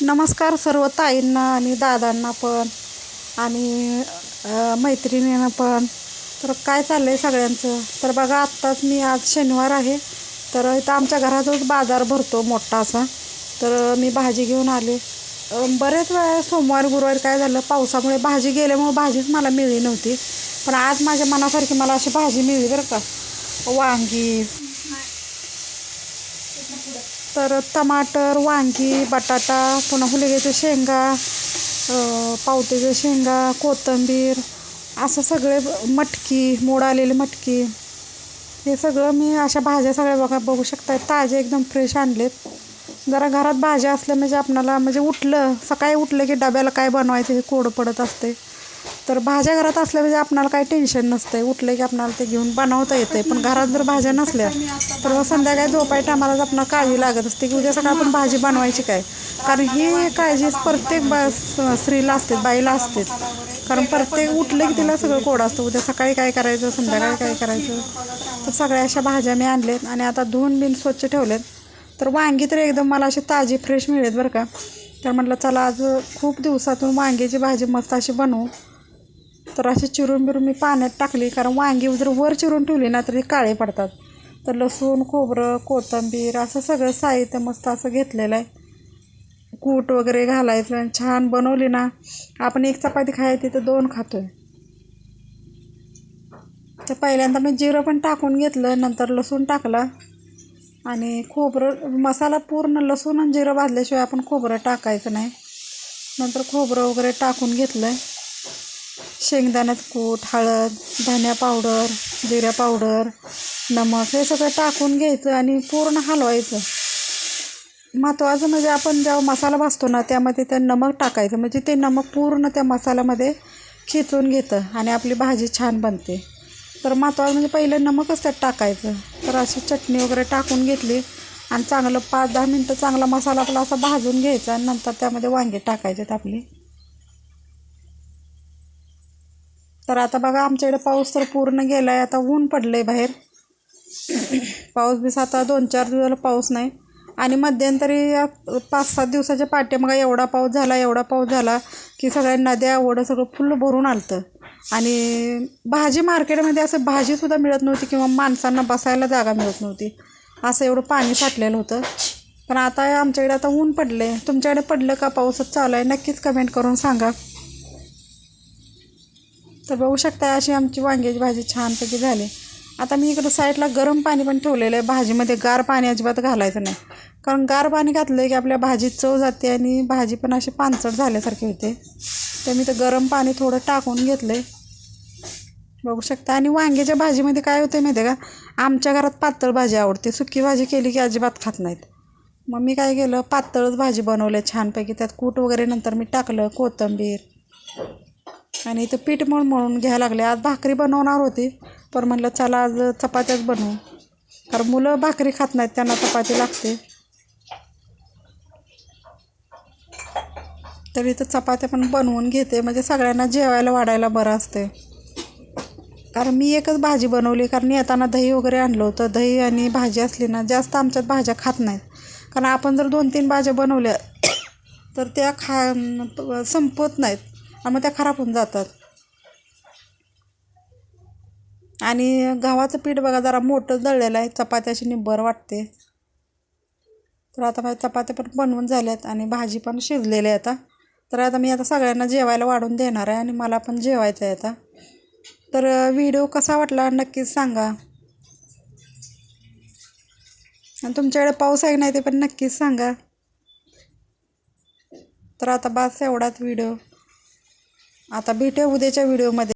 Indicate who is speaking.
Speaker 1: नमस्कार सर्व ताईंना आणि दादांना पण आणि मैत्रिणींना पण. तर काय चाललं आहे सगळ्यांचं? तर बघा आत्ताच मी आज शनिवार आहे. तर इथं आमच्या घरातच बाजार भरतो मोठा असा. तर मी भाजी घेऊन आले. बरेच वेळा सोमवार गुरुवार काय झालं पावसामुळे भाजी गेल्यामुळे भाजीच मला मिळली नव्हती. पण आज माझ्या मनासारखी मला अशी भाजी मिळली बरं का. वांगी. तर टमाटर वांगी बटाटा पुन्हा हुलग्याच्या शेंगा पावट्याच्या शेंगा कोथिंबीर असं सगळे मटकी मोड आलेली मटकी. हे सगळं मी अशा भाज्या सगळ्या बघा बघू शकता ताजे एकदम फ्रेश आणलेत. जरा घरात भाज्या असल्या म्हणजे आपणाला म्हणजे उठलं सकाळी उठलं की डब्याला काय बनवायचं हे कोडं पडत असते. तर भाज्या घरात असल्या म्हणजे आपणाला काही टेन्शन नसतंय. उठलं की आपणाला ते घेऊन बनवता येतंय. पण घरात जर भाज्या नसल्या तर मग संध्याकाळी झोपाय टायमालाच आपणाला काळजी लागत असते की उद्या सकाळ आपण भाजी बनवायची काय? कारण ही काळजी प्रत्येक बा स्त्रीला असते बाईला असते. कारण प्रत्येक उठलं की तिला सगळं कोड असतं. उद्या सकाळी काय करायचं संध्याकाळी काय करायचं? तर सगळ्या अशा भाज्या मी आणलेत आणि आता धुवून बिन स्वच्छ ठेवलेत तर वांगी तर एकदम मला अशी ताजी फ्रेश मिळेल बरं का. तर म्हटलं चला आज खूप दिवसातून वांग्याची भाजी मस्त अशी बनवू. तर अशी चिरून बिरून मी पाण्यात टाकली. कारण वांगी जर वर चिरून ठेवली ना तर ते काळे पडतात. तर लसूण खोबरं कोथिंबीर असं सगळं साहित्य मस्त असं घेतलेलं आहे. कूट वगैरे घालायचं आणि छान बनवली ना आपण एक चपाती खायची तर दोन खातोय. तर पहिल्यांदा मी जिरं पण टाकून घेतलं नंतर लसूण टाकला. आणि खोबरं मसाला पूर्ण लसूण आणि जिरं भाजल्याशिवाय आपण खोबरं टाकायचं नाही. नंतर खोबरं वगैरे टाकून घेतलं आहे शेंगदाण्यात कूट हळद धन्या पावडर जिऱ्या पावडर नमक हे सगळं टाकून घ्यायचं आणि पूर्ण हलवायचं. महत्त्वाचं म्हणजे आपण जेव्हा मसाला भाजतो ना त्यामध्ये ते नमक टाकायचं. म्हणजे ते नमक पूर्ण त्या मसाल्यामध्ये खेचून घेतं आणि आपली भाजी छान बनते. तर महत्त्वाचं म्हणजे पहिलं नमकच त्यात टाकायचं. तर अशी चटणी वगैरे टाकून घेतली आणि चांगलं पाच दहा मिनटं चांगला मसाला आपला असा भाजून घ्यायचा आणि नंतर त्यामध्ये वांगे टाकायचे आपली. तर आता बघा आमच्याकडे पाऊस तर पूर्ण गेला आहे आता ऊन पडलं आहे बाहेर. पाऊस बीस आता दोन चार दिवसाला पाऊस नाही. आणि मध्यंतरी पाच सात दिवसाच्या पाठीमागा एवढा पाऊस झाला एवढा पाऊस झाला की सगळ्या नद्या ओढं सगळं फुल्ल भरून आलतं. आणि भाजी मार्केटमध्ये असं भाजीसुद्धा मिळत नव्हती किंवा माणसांना बसायला जागा मिळत नव्हती. असं एवढं पाणी साठलेलं होतं. पण आता आमच्याकडे आता ऊन पडलं आहे तुमच्याकडे पडलं का? पाऊसच चालू आहे. नक्कीच कमेंट करून सांगा. तर बघू शकता अशी आमची वांग्याची भाजी छानपैकी झाली. आता मी इकडं साईडला गरम पाणी पण ठेवलेलं आहे. भाजीमध्ये गार पाणी अजिबात घालायचं नाही. कारण गार पाणी घातलं की आपल्या भाजीत चव जाते आणि भाजी पण अशी पानचट झाल्यासारखी होते. तर मी तर गरम पाणी थोडं टाकून घेतलं आहे बघू शकता. आणि वांग्याच्या भाजीमध्ये काय होतं माहिती आहे का? आमच्या घरात पातळ भाजी आवडते. सुकी भाजी केली की अजिबात खात नाहीत. मग मी काय केलं? पातळच भाजी बनवलं छानपैकी. त्यात कूट वगैरे नंतर मी टाकलं. कोथिंबीर आणि इथं पीठ मळ मळून घ्यायला लागले. आज भाकरी बनवणार होती पण म्हटलं चला आज चपात्याच बनवू. कारण मुलं भाकरी खात नाहीत त्यांना चपाती लागते. तर इथं चपात्या पण बनवून घेते. म्हणजे सगळ्यांना जेवायला वाढायला बरं असते कारण मी एकच भाजी बनवली कारण येताना दही वगैरे आणलं होतं. दही आणि भाजी असली ना जास्त आमच्यात भाज्या खात नाहीत. कारण आपण जर दोन तीन भाज्या बनवल्या तर त्या खा संपत नाहीत. आणि मग त्या खराब होऊन जातात. आणि गव्हाचं पीठ बघा जरा मोठं दळलेलं आहे. चपाती अशी निब्बर वाटते. तर आता माझ्या चपात्या पण बनवून झाल्यात आणि भाजी पण शिजलेली आहे आता. तर आता मी आता सगळ्यांना जेवायला वाढून देणार आहे आणि मला पण जेवायचं आहे आता. तर व्हिडिओ कसा वाटला नक्कीच सांगा. आणि तुमच्याकडे पाऊस आहे नाही ते पण नक्कीच सांगा. तर आता बास एवढाच व्हिडिओ. आता भेटूया उद्याच्या व्हिडिओमध्ये